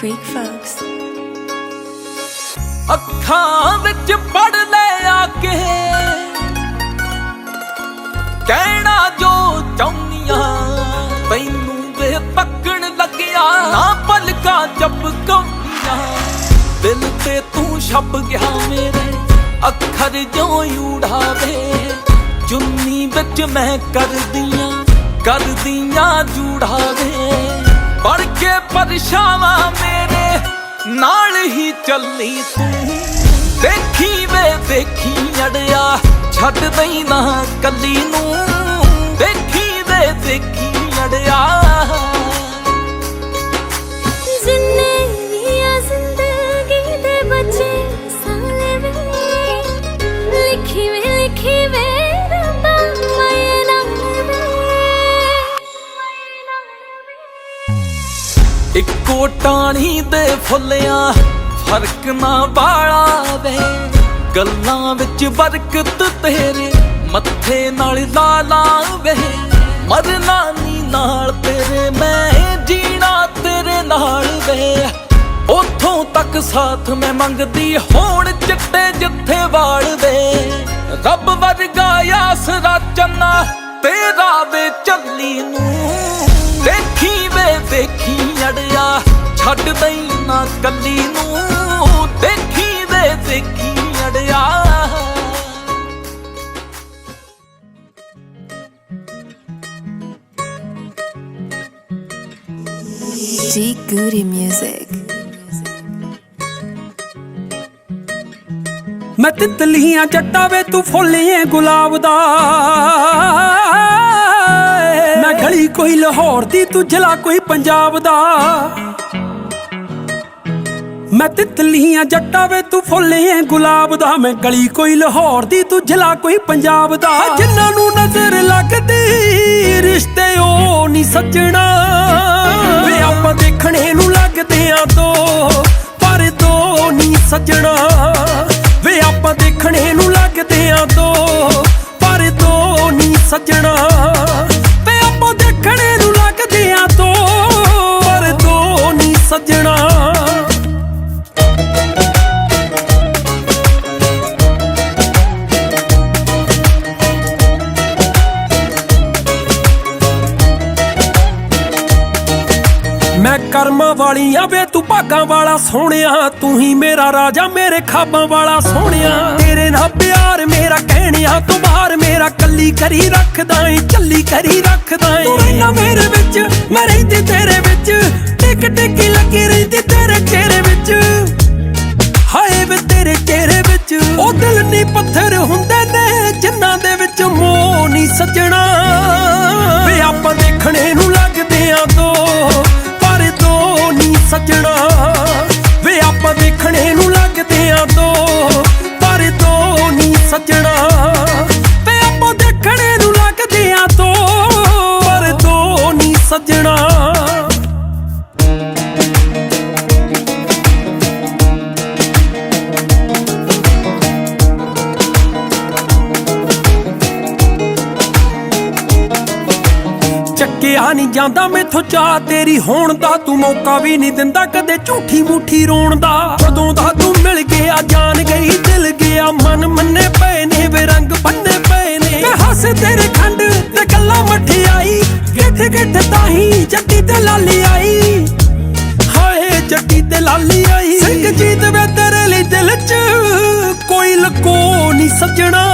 Freak folks. ਅੱਖਾਂ ਵਿੱਚ ਪੜ ਲੈ ਆ ਕੇ। ਕਹਿਣਾ ਜੋ ਚਾਹੁੰਨੀਆਂ, ਤੈਨੂੰ ਵੇ ਤੱਕਣ ਲੱਗਿਆ। ਨਾ ਪਲਕਾਂ ਚਪਕਾਉਣੀਆਂ ਦਿਲ ਤੇ ਤੂੰ ਛਪ ਗਿਆ ਮੇਰੇ ਅੱਖਰ ਜੋ ਉਡਾਵੇ। ਚੁੰਨੀ ਵਿੱਚ ਮੈਂ ਕਰਦੀਆਂ ਕਰਦੀਆਂ ਜੂੜਾਵੇ। ਬਣ ਕੇ ਪਰਛਾਵਾਂ ਮੇਰੇ ਨਾਲ ਹੀ ਚੱਲੀ ਤੂੰ। ਦੇਖੀ ਵੇ, ਦੇਖੀ ਅੜਿਆ, ਛੱਡ ਦਈ ਨਾ ਕੱਲੀ ਨੂੰ। ਦੇਖੀ ਵੇ, ਦੇਖੀ ਅੜਿਆ। ਕੋਟਾਣੀ ਇੱਕੋ ਦੇ ਫੁੱਲਿਆਂ, ਫ਼ਰਕ ਨਾ ਬਾਲਾ ਵੇ ਗੱਲਾਂ ਵਿੱਚ ਬਰਕਤ ਤੇਰੇ, ਮੱਥੇ ਨਾਲ ਲਾਲਾ ਵੇ ਮਰਨਾ ਨੀ ਨਾਲ ਤੇਰੇ, ਮੈਂ ਜੀਣਾ ਤੇਰੇ ਨਾਲ ਵੇ। ਉਥੋਂ ਤੱਕ ਸਾਥ ਮੈਂ ਮੰਗਦੀ, ਹੋਣ ਚਿੱਟੇ ਜਿੱਥੇ ਵਾਲ ਵੇ। ਰੱਬ ਵਰਗਾ ਆਸਰਾ ਚੰਨਾ, ਤੇਰਾ ਵੇ ਚੱਲੀ ਨੂੰ। ਦੇਖੀ ਦੇਖੀ ਅੜਿਆ ਛੱਡ ਦਈ ਨਾ ਕੱਲੀ ਨੂੰ। ਦੇਖੀ ਵੇ ਦੇਖੀ ਅੜਿਆ। G Goody Music. ਮੈਂ ਤਿਤਲੀਆਂ ਜੱਟਾਂ ਵੇ ਤੂੰ ਫੁੱਲੀਏ ਗੁਲਾਬ ਦਾ। ਗਲੀ ਕੋਈ ਲਾਹੌਰ ਦੀ ਤੂੰ ਜ਼ਿਲ੍ਹਾ ਕੋਈ ਪੰਜਾਬ ਦਾ। ਮੈਂ ਤਿਤਲੀਆਂ ਜੱਟਾਂ ਵੇ ਤੂੰ ਫੁੱਲੀਏ ਗੁਲਾਬ ਦਾ। ਮੈਂ ਗਲੀ ਕੋਈ ਲਾਹੌਰ ਦੀ ਤੂੰ ਜ਼ਿਲ੍ਹਾ ਕੋਈ ਪੰਜਾਬ ਦਾ। ਜਿਨ੍ਹਾਂ ਨੂੰ ਨਜ਼ਰ ਲੱਗਦੀ ਰਿਸ਼ਤੇ ਉਹ ਨਹੀਂ ਸੱਜਣਾ। ਵੇ ਆਪਾਂ ਦੇਖਣੇ ਨੂੰ ਲੱਗਦੇ ਆ ਦੋ ਪਰ ਦੋ ਨਹੀਂ ਸੱਜਣਾ। ਵੇ ਆਪਾਂ ਦੇਖਣੇ ਨੂੰ ਲੱਗਦੇ ਆ ਦੋ ਕਰਮਾਂ ਵਾਲੀਆਂ ਵੇ ਤੂੰ ਭਾਗਾਂ ਵਾਲਾ ਸੋਹਣਿਆ, ਤੂੰ ਹੀ ਮੇਰਾ ਰਾਜਾ, ਮੇਰੇ ਖਾਬਾਂ ਵਾਲਾ ਸੋਹਣਿਆ। ਤੇਰੇ ਨਾਲ ਪਿਆਰ ਮੇਰਾ ਕਹਿਣਿਆ, ਤੂੰ ਬਾਹਰ ਮੇਰਾ ਕੱਲੀ ਕਰੀ ਰੱਖਦਾ ਏ, ਚੱਲੀ ਕਰੀ ਰੱਖਦਾ ਏ। ਤੂੰ ਰਹਿਣਾ ਮੇਰੇ ਵਿੱਚ, ਮੈਂ ਰਹਿੰਦੀ ਤੇਰੇ ਵਿੱਚ, ਟਿਕ ਟਿਕ ਲੱਗੀ ਰਹਿੰਦੀ ਤੇਰੇ ਚਿਹਰੇ ਵਿੱਚ। ਹਾਏ ਵੇ ਤੇਰੇ ਚਿਹਰੇ ਵਿੱਚ, ਉਹ ਦਿਲ ਨਹੀਂ ਪੱਥਰ ਹੁੰਦੇ ਨੇ, ਜਿਨ੍ਹਾਂ ਦੇ ਵਿੱਚ ਮੋਹ ਨਹੀਂ ਸੱਜਣਾ। ਵੇ ਆਪਾਂ ਕਿਹਾ ਨਹੀਂ ਜਾਂਦਾ ਮੈਥੋਂ ਚਾਹ ਤੇਰੀ ਹੋਣ ਦਾ। ਤੂੰ ਮੌਕਾ ਵੀ ਨਹੀਂ ਦਿੰਦਾ ਕਦੇ ਝੂਠੀ ਮੂਠੀ ਰੋਣ ਦਾ। ਜਦੋਂ ਦਾ ਤੂੰ ਮਿਲ ਗਿਆ, ਜਾਨ ਗਈ, ਦਿਲ ਗਿਆ, ਮਨ ਮੰਨੇ ਪਏ ਨੇ ਵੇ ਬੰਨੇ ਪਏ ਨੇ। ਮੈਂ ਹੱਸ ਤੇਰੇ ਖੰਡ ਤੇ ਗੱਲਾਂ ਮਠਿਆਈ। ਕਿੱਥੇ ਕਿੱਥੇ ਤਾਹੀ ਜੱਟੀ ਤੇ ਲਾਲੀ ਆਈ। ਹਾਏ, ਜੱਟੀ ਤੇ ਲਾਲੀ ਆਈ। ਸਿੰਘ ਜੀਤ ਵੇ ਤੇਰੇ ਲਈ ਦਿਲ 'ਚ ਕੋਈ ਲਕੋ ਨਹੀਂ ਸੱਜਣਾ।